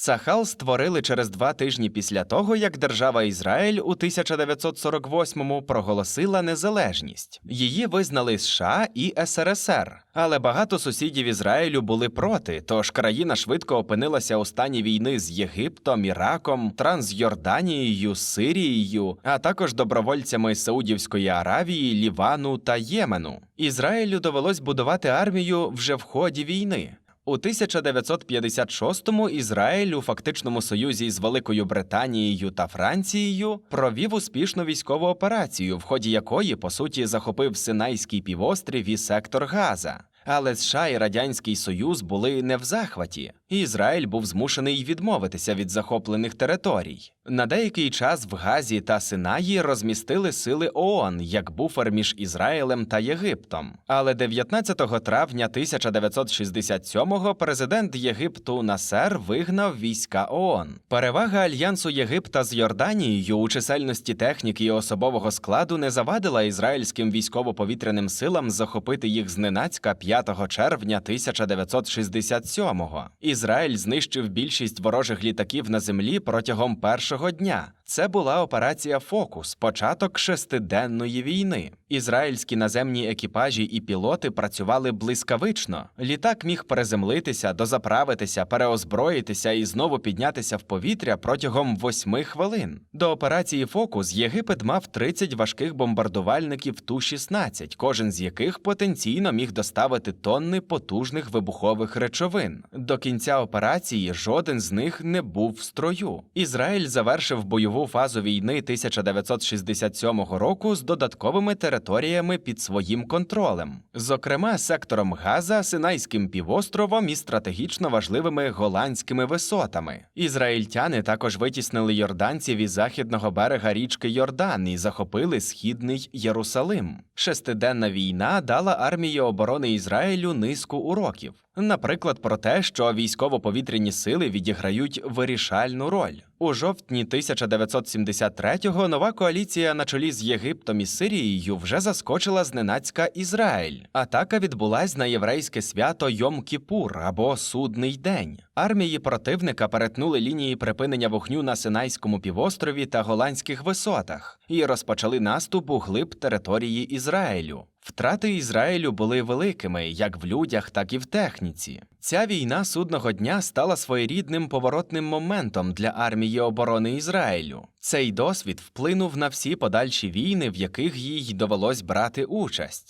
Цахал створили через два тижні після того, як держава Ізраїль у 1948-му проголосила незалежність. Її визнали США і СРСР. Але багато сусідів Ізраїлю були проти, тож країна швидко опинилася у стані війни з Єгиптом, Іраком, Трансйорданією, Сирією, а також добровольцями Саудівської Аравії, Лівану та Ємену. Ізраїлю довелось будувати армію вже в ході війни. У 1956-му Ізраїль у фактичному союзі з Великою Британією та Францією провів успішну військову операцію, в ході якої, по суті, захопив Синайський півострів і сектор Газа. Але США і Радянський Союз були не в захваті, Ізраїль був змушений відмовитися від захоплених територій. На деякий час в Газі та Синаї розмістили сили ООН як буфер між Ізраїлем та Єгиптом. Але 19 травня 1967-го президент Єгипту Насер вигнав війська ООН. Перевага альянсу Єгипта з Йорданією у чисельності техніки і особового складу не завадила ізраїльським військово-повітряним силам захопити їх зненацька 5 червня 1967-го. Ізраїль знищив більшість ворожих літаків на землі протягом першого дня. Це була операція Фокус, початок шестиденної війни. Ізраїльські наземні екіпажі і пілоти працювали блискавично. Літак міг переземлитися, дозаправитися, переозброїтися і знову піднятися в повітря протягом восьми хвилин. До операції Фокус Єгипет мав 30 важких бомбардувальників Ту-16, кожен з яких потенційно міг доставити тонни потужних вибухових речовин. До кінця операції жоден з них не був в строю. Ізраїль завершив бойову фазу війни 1967 року з додатковими територіями під своїм контролем, зокрема сектором Газа, Синайським півостровом і стратегічно важливими голландськими висотами. Ізраїльтяни також витіснили йорданців із західного берега річки Йордан і захопили східний Єрусалим. Шестиденна війна дала армії оборони Ізраїлю низку уроків. Наприклад, про те, що військово-повітряні сили відіграють вирішальну роль. У жовтні 1973-го нова коаліція на чолі з Єгиптом і Сирією вже заскочила зненацька Ізраїль. Атака відбулась на єврейське свято Йом-Кіпур або Судний день. Армії противника перетнули лінії припинення вогню на Синайському півострові та голландських висотах і розпочали наступ у глиб території Ізраїлю. Втрати Ізраїлю були великими як в людях, так і в техніці. Ця війна судного дня стала своєрідним поворотним моментом для армії оборони Ізраїлю. Цей досвід вплинув на всі подальші війни, в яких їй довелось брати участь.